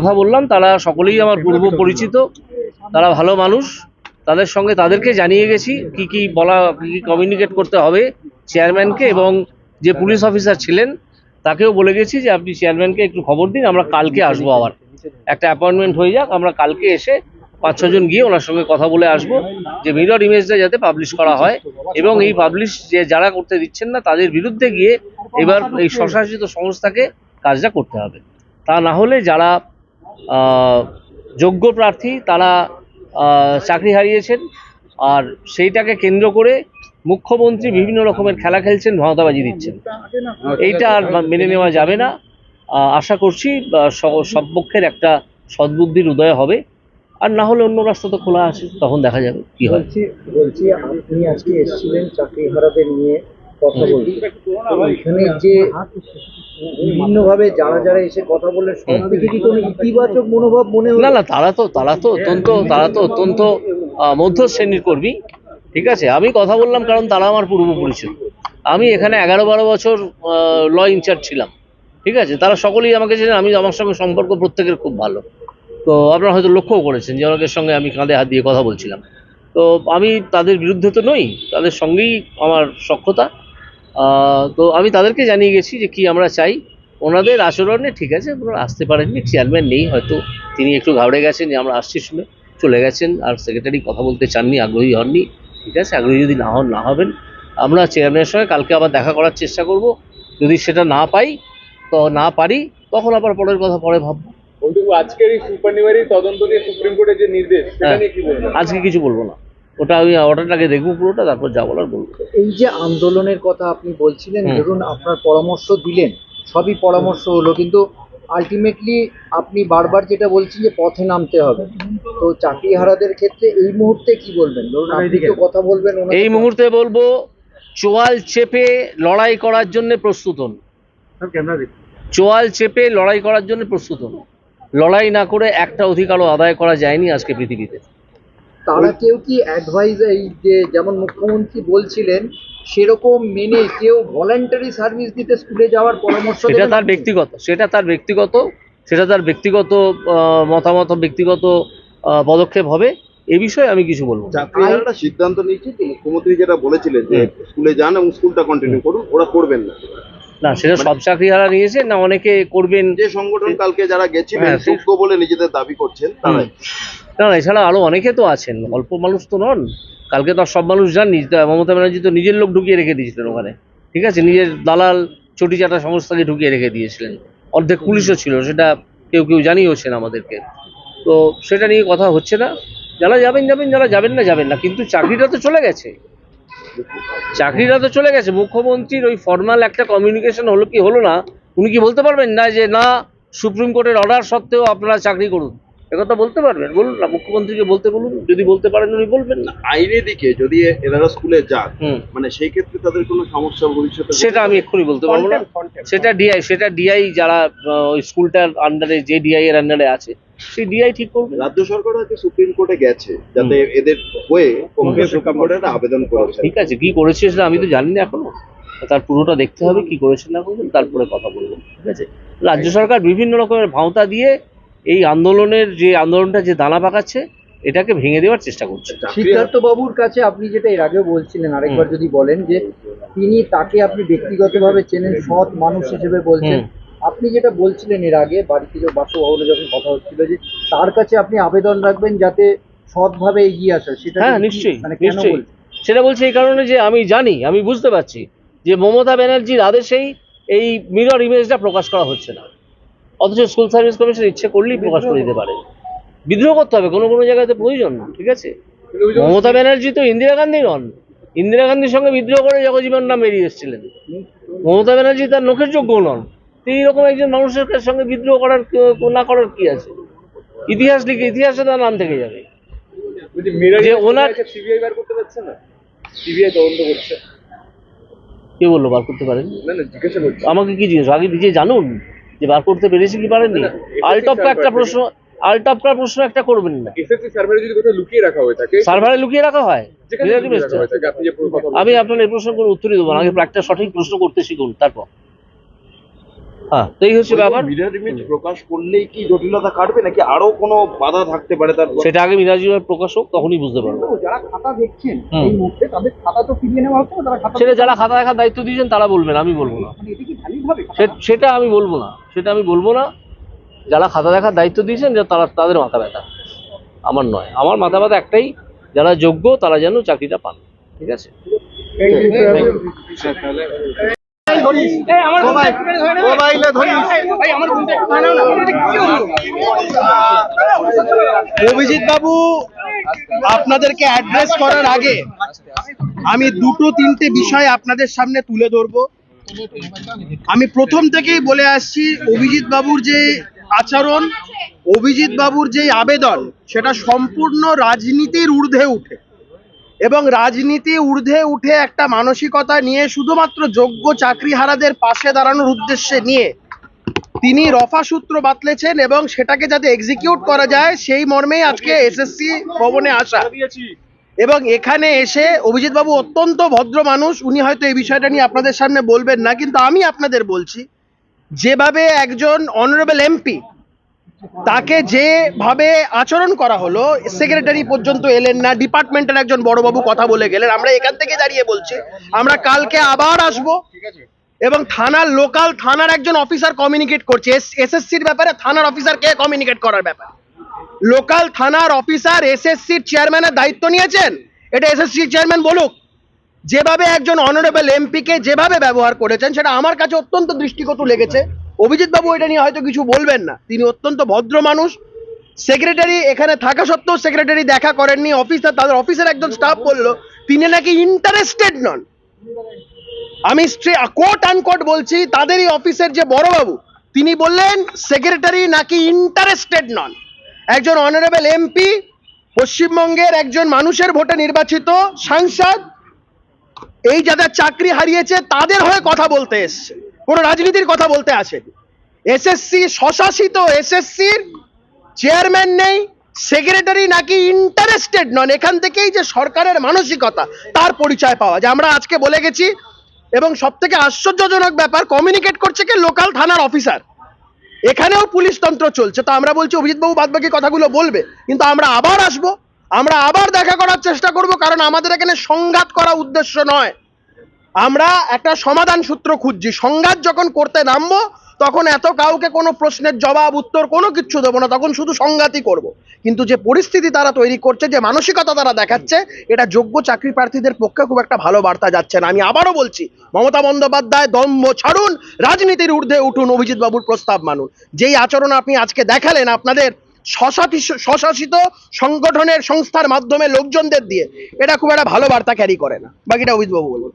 কথা বললাম তারা সকলেই আমার পূর্ব পরিচিত তারা ভালো মানুষ তাদের সঙ্গে তাদেরকে জানিয়ে গেছি কি কি বলা কি কি কমিউনিকেট করতে হবে চেয়ারম্যানকে এবং যে পুলিশ অফিসার ছিলেন তাকেও বলে গেছি যে আপনি চেয়ারম্যানকে একটু খবর দিন আমরা কালকে আসব আবার। একটা অ্যাপয়েন্টমেন্ট হয়ে যাক আমরা কালকে এসে পাঁচ ছজন গিয়ে ওনার সঙ্গে কথা বলে আসব যে মিরর ইমেজটা যাতে পাবলিশ করা হয় এবং এই পাবলিশ যে যারা করতে দিচ্ছেন না তাদের বিরুদ্ধে গিয়ে এবার এই স্বশাসিত সংস্থাকে কাজটা করতে হবে। তা না হলে যারা যোগ্য প্রার্থী তারা চাকরি হারিয়েছেন আর সেইটাকে কেন্দ্র করে মুখ্যমন্ত্রী বিভিন্ন রকমের খেলা খেলছেন ভাওতাবাজি দিচ্ছেন। এইটা আর মেনে নেওয়া যাবে না। আশা করছি সব পক্ষের একটা সদ্বুদ্ধির উদয় হবে। আর না হলে অন্য রাস্তা তো খোলা আছে, তখন দেখা যাবে কি হয়। বলছি আপনি আজকে এসেছিলেন চাকরি হারাদের নিয়ে। কথা বলতে তো এখানে যে বিভিন্নভাবে যারা যারা এসে কথা বললেন সব থেকে কি কোনো ইতিবাচক মনোভাব মনে না না তারা তো তারা তো অত্যন্ত তারা তো অত্যন্ত আহ, মধ্য শ্রেণির কর্মী ঠিক আছে? আমি কথা বললাম কারণ তারা আমার পূর্ব পরিচয় আমি এখানে এগারো বারো বছর ল ইনচার্জ ছিলাম ঠিক আছে? তারা সকলেই আমাকে জানেন আমি আমার সঙ্গে সম্পর্ক প্রত্যেকের খুব ভালো। তো আপনারা হয়তো লক্ষ্যও করেছেন যে অনেকের সঙ্গে আমি কাঁধে হাত দিয়ে কথা বলছিলাম। তো আমি তাদের বিরুদ্ধে তো নই তাদের সঙ্গেই আমার সক্ষতা তো আমি তাদেরকে জানিয়ে গেছি যে কি আমরা চাই। ওনাদের আচরণে ঠিক আছে ওনারা আসতে পারেননি চেয়ারম্যান নেই হয়তো তিনি একটু ঘাবড়ে গেছেন যে আমরা আসছি শুনে চলে গেছেন আর সেক্রেটারি কথা বলতে চাননি আগ্রহী হননি ঠিক আছে আগ্রহী যদি না হন না হবেন। আমরা চেয়ারম্যানের সঙ্গে কালকে আবার দেখা করার চেষ্টা করব। যদি সেটা না পাই তো না পারি তখন আবার পরের কথা পরে ভাববো। আজকের এই সুপার তদন্ত নিয়ে সুপ্রিম কোর্টের যে নির্দেশ হ্যাঁ। আজকে কিছু বলব না। ওটা আমি অর্ডারটাকে দেখব পুরোটা তারপর যা বলার বলব। এই যে আন্দোলনের কথা আপনি বলছিলেন। ধরুন আপনার পরামর্শ দিলেন সবই পরামর্শ হলো কিন্তু আলটিমেটলি আপনি বারবার যেটা বলছেন যে পথে নামতে হবে। তো চাকরি হারাদের ক্ষেত্রে এই মুহূর্তে কি বলবেন? ধরুন আপনি তো কথা বলবেন এই মুহূর্তে বলব চোয়াল চেপে লড়াই করার জন্য প্রস্তুত হন। চোয়াল চেপে লড়াই করার জন্য প্রস্তুত হন। লড়াই না করে একটা অধিকারও আদায় করা যায়নি আজকে পৃথিবীতে। তারা কেউ কি অ্যাডভাইস এই যে যেমন মুখ্যমন্ত্রী বলছিলেন সেরকম মেনে কেউ ভলান্টারি সার্ভিস দিতে স্কুলে যাওয়ার পরামর্শ সেটা তার ব্যক্তিগত সেটা তার ব্যক্তিগত সেটা তার ব্যক্তিগত আহ, মতামত ব্যক্তিগত আহ, পদক্ষেপ হবে এ বিষয়ে আমি কিছু বলব। চাকরিহারারা সিদ্ধান্ত নিয়েছে মুখ্যমন্ত্রী যেটা বলেছিলেন যে স্কুলে যান এবং স্কুলটা কন্টিনিউ করুন ওরা করবেন না। না সেটা সব চাকরি চাকরিহারা নিয়েছে না অনেকে করবেন? যে সংগঠন কালকে যারা গেছিলেন হ্যাঁ, যোগ্য বলে নিজেদের দাবি করছেন তারাই। না না এছাড়া আরও অনেকে তো আছেন অল্প মানুষ তো নন। কালকে তো সব মানুষ যাননি মমতা ব্যানার্জি তো নিজের লোক ঢুকিয়ে রেখে দিয়েছিলেন ওখানে। ঠিক আছে? নিজের দালাল চটি চাটা সংস্থাকে ঢুকিয়ে রেখে দিয়েছিলেন। অর্ধেক পুলিশও ছিল সেটা কেউ কেউ জানিয়েওছেন আমাদেরকে। তো সেটা নিয়ে কথা হচ্ছে না। যারা যাবেন যাবেন যারা যাবেন না যাবেন না। কিন্তু চাকরিটা তো চলে গেছে। চাকরিটা তো চলে গেছে। মুখ্যমন্ত্রীর ওই ফর্মাল একটা কমিউনিকেশন হলো কি হলো না, উনি কি বলতে পারবেন না যে, না, সুপ্রিম কোর্টের অর্ডার সত্ত্বেও আপনারা চাকরি করুন একথা বলতে পারবেন বলুন না মুখ্যমন্ত্রীকে বলতে বলুন যদি বলতে পারেন উনি বলবেন না। আইনের দিকে যদি এনারা স্কুলে যান মানে সেই ক্ষেত্রে তাদের কোনো সমস্যা ভবিষ্যতে সেটা আমি এক্ষুনি বলতে পারব না। সেটা ডিআই সেটা ডিআই যারা ওই স্কুলটার আন্ডারে যে ডিআই এর আন্ডারে আছে সেই ডিআই ঠিক করবে। রাজ্য সরকার হয়তো সুপ্রিম কোর্টে গেছে যাতে এদের হয়ে সুপ্রিম কোর্টে একটা আবেদন করেছে ঠিক আছে কি করেছে সেটা আমি তো জানি না এখনও। তার পুরোটা দেখতে হবে কি করেছে না করবেন তারপরে কথা বলব ঠিক আছে। রাজ্য সরকার বিভিন্ন রকমের ভাওতা দিয়ে এই আন্দোলনের যে আন্দোলনটা যে দানা পাকাচ্ছে এটাকে ভেঙে দেওয়ার চেষ্টা করছে। সিদ্ধার্থ বাবুর কাছে আপনি যেটা এর আগেও বলছিলেন আরেকবার যদি বলেন যে তিনি তাকে আপনি ব্যক্তিগতভাবে চেনেন সৎ মানুষ হিসেবে বলছেন। আপনি যেটা বলছিলেন এর আগে বাড়ি থেকে বাসভবনে যখন কথা হচ্ছিল যে তার কাছে আপনি আবেদন রাখবেন যাতে সৎভাবে এগিয়ে আসা সেটা হ্যাঁ নিশ্চয়ই মানে নিশ্চয়ই। সেটা বলছে এই কারণে যে আমি জানি আমি বুঝতে পারছি যে মমতা ব্যানার্জির আদেশেই এই মিরর ইমেজটা প্রকাশ করা হচ্ছে না। অথচ স্কুল সার্ভিস কমিশন ইচ্ছে করলেই প্রকাশ করে দিতে পারে। বিদ্রোহ করতে হবে কোনো কোনো জায়গাতে প্রয়োজন না ঠিক আছে? মমতা ব্যানার্জি তো ইন্দিরা গান্ধী নন। ইন্দিরা গান্ধীর সঙ্গে বিদ্রোহ করে জগজীবন নাম বেরিয়ে এসেছিলেন। মমতা ব্যানার্জি তার নখের যোগ্য নন। তো এইরকম একজন মানুষের সঙ্গে বিদ্রোহ করার না করার কি আছে? ইতিহাস লিখে ইতিহাসে তার নাম থেকে যাবে। বলছি যে ওনার- সিবিআই বার করতে পারছে না? সিবিআই তদন্ত করছে। কে বলল বার করতে পারেন? জিজ্ঞাসা আমাকে কি জিনিস আগে নিজে জানুন। যে বার করতে পেরেছি কি পারেননি? না, না, আলটপকা একটা প্রশ্ন আলটপকার প্রশ্ন একটা করবেন না। সার্ভারে যদি কোথাও লুকিয়ে রাখা হয়ে থাকে সার্ভারে লুকিয়ে রাখা হয়? যেখানে বিরাট লুকিয়ে রাখা বেশটা। হয়ে থাকে আপনি যে কথা বলছেন। আমি আপনার এই প্রশ্ন কোনো উত্তরই দেবো না আগে একটা সঠিক প্রশ্ন করতে শিখুন তারপর। হ্যাঁ তো এই হচ্ছে ব্যাপার। মিরর ইমেজ প্রকাশ করলেই কি জটিলতা কাটবে নাকি আরও কোনো বাধা থাকতে পারে তার সেটা আগে প্রকাশ হোক তখনই বুঝতে পারব। যারা খাতা দেখছেন এই মুহূর্তে তাদের খাতা তো ফিরিয়ে নেওয়া হচ্ছে তারা খাতা সেটা যারা খাতা দেখার দায়িত্ব দিয়েছেন তারা বলবেন আমি বলব না। মানে এটা কি ভ্যালিড হবে? সে- সেটা আমি বলব না। সেটা আমি বলব না। যারা খাতা দেখার দায়িত্ব দিয়েছেন যে তারা তাদের মাথা ব্যথা। আমার নয়। আমার মাথা ব্যথা একটাই যারা যোগ্য তারা যেন চাকরিটা পান। ঠিক আছে? অভিজিৎ বাবু আপনাদেরকে অ্যাড্রেস করার আগে আমি দুটো তিনটে বিষয় আপনাদের সামনে তুলে ধরবো। আমি প্রথম থেকেই বলে আসছি, অভিজিৎ বাবুর যে আচরণ, অভিজিৎ বাবুর যে আবেদন, সেটা সম্পূর্ণ রাজনীতির ঊর্ধ্বে উঠে। এবং রাজনীতি ঊর্ধ্বে উঠে একটা মানসিকতা নিয়ে শুধুমাত্র যোগ্য চাকরিহারাদের পাশে দাঁড়ানোর উদ্দেশ্যে নিয়ে তিনি রফা সূত্র বাতলেছেন এবং সেটাকে যাতে এক্সিকিউট করা যায়, সেই মর্মেই আজকে এসএসসি ভবনে আসা। এবং এখানে এসে অভিজিৎ বাবু অত্যন্ত ভদ্র মানুষ, উনি হয়তো এই বিষয়টা নিয়ে আপনাদের সামনে বলবেন না, কিন্তু আমি আপনাদের বলছি, যেভাবে একজন অনারেবল এমপি তাকে যেভাবে আচরণ করা হলো সেক্রেটারি পর্যন্ত এলেন না ডিপার্টমেন্টের একজন বড়বাবু কথা বলে গেলেন, আমরা এখান থেকে দাঁড়িয়ে বলছি, আমরা কালকে আবার আসব এবং থানার লোকাল থানার একজন অফিসার কমিউনিকেট করছে এস এসএসসির ব্যাপারে থানার অফিসার কে কমিউনিকেট করার ব্যাপার। লোকাল থানার অফিসার এসএসসির চেয়ারম্যানের দায়িত্ব নিয়েছেন। এটা এসএসসি চেয়ারম্যান বলুক, যেভাবে একজন অনারেবল এমপিকে যেভাবে ব্যবহার করেছেন, সেটা আমার কাছে অত্যন্ত দৃষ্টিকটু লেগেছে। অভিজিৎ বাবু এটা নিয়ে হয়তো কিছু বলবেন না। তিনি অত্যন্ত ভদ্র মানুষ। সেক্রেটারি এখানে থাকা সত্ত্বেও সেক্রেটারি দেখা করেননি। অফিসার তাদের অফিসের একজন স্টাফ বলল, তিনি নাকি ইন্টারেস্টেড নন। আমি কোট আনকোট বলছি, তাদেরই অফিসের যে বড়বাবু, তিনি বললেন সেক্রেটারি নাকি ইন্টারেস্টেড নন। একজন অনারেবল এমপি পশ্চিমবঙ্গের একজন মানুষের ভোটে নির্বাচিত সাংসদ, এই যাদের চাকরি হারিয়েছে তাদের হয়ে কথা বলতে এসছে, কোনো রাজনীতির কথা বলতে আসেনি। এসএসসি স্বশাসিত এসএসসির চেয়ারম্যান নেই সেক্রেটারি নাকি ইন্টারেস্টেড নন, এখান থেকেই যে সরকারের মানসিকতা, তার পরিচয় পাওয়া যায়। আমরা আজকে বলে গেছি, এবং সব থেকে আশ্চর্যজনক ব্যাপার কমিউনিকেট করছে কি? লোকাল থানার অফিসার এখানেও পুলিশতন্ত্র চলছে। তো আমরা বলছি, অভিজিৎবাবু বাদ বাকি কথাগুলো বলবে। কিন্তু আমরা আবার আসব, আমরা আবার দেখা করার চেষ্টা করব, কারণ আমাদের এখানে সংঘাত করা উদ্দেশ্য নয়। আমরা একটা সমাধান সূত্র খুঁজছি। সংঘাত যখন করতে নামবো তখন এত কাউকে কোনো প্রশ্নের জবাব, উত্তর, কোনো কিচ্ছু দেবো না, তখন শুধু সংঘাতই করব। কিন্তু যে পরিস্থিতি তারা তৈরি করছে, যে মানসিকতা তারা দেখাচ্ছে, এটা যোগ্য চাকরি প্রার্থীদের পক্ষে খুব একটা ভালো বার্তা যাচ্ছে না। আমি আবারও বলছি, মমতা বন্দ্যোপাধ্যায় দম্ভ ছাড়ুন, রাজনীতির ঊর্ধ্বে উঠুন অভিজিৎ বাবুর প্রস্তাব মানুন। যেই আচরণ আপনি আজকে দেখালেন আপনাদের স্বশাসিত সংগঠনের সংস্থার মাধ্যমে লোকজনদের দিয়ে, এটা খুব একটা ভালো বার্তা ক্যারি করে না। বাকিটা অভিজিৎ বাবু বলুন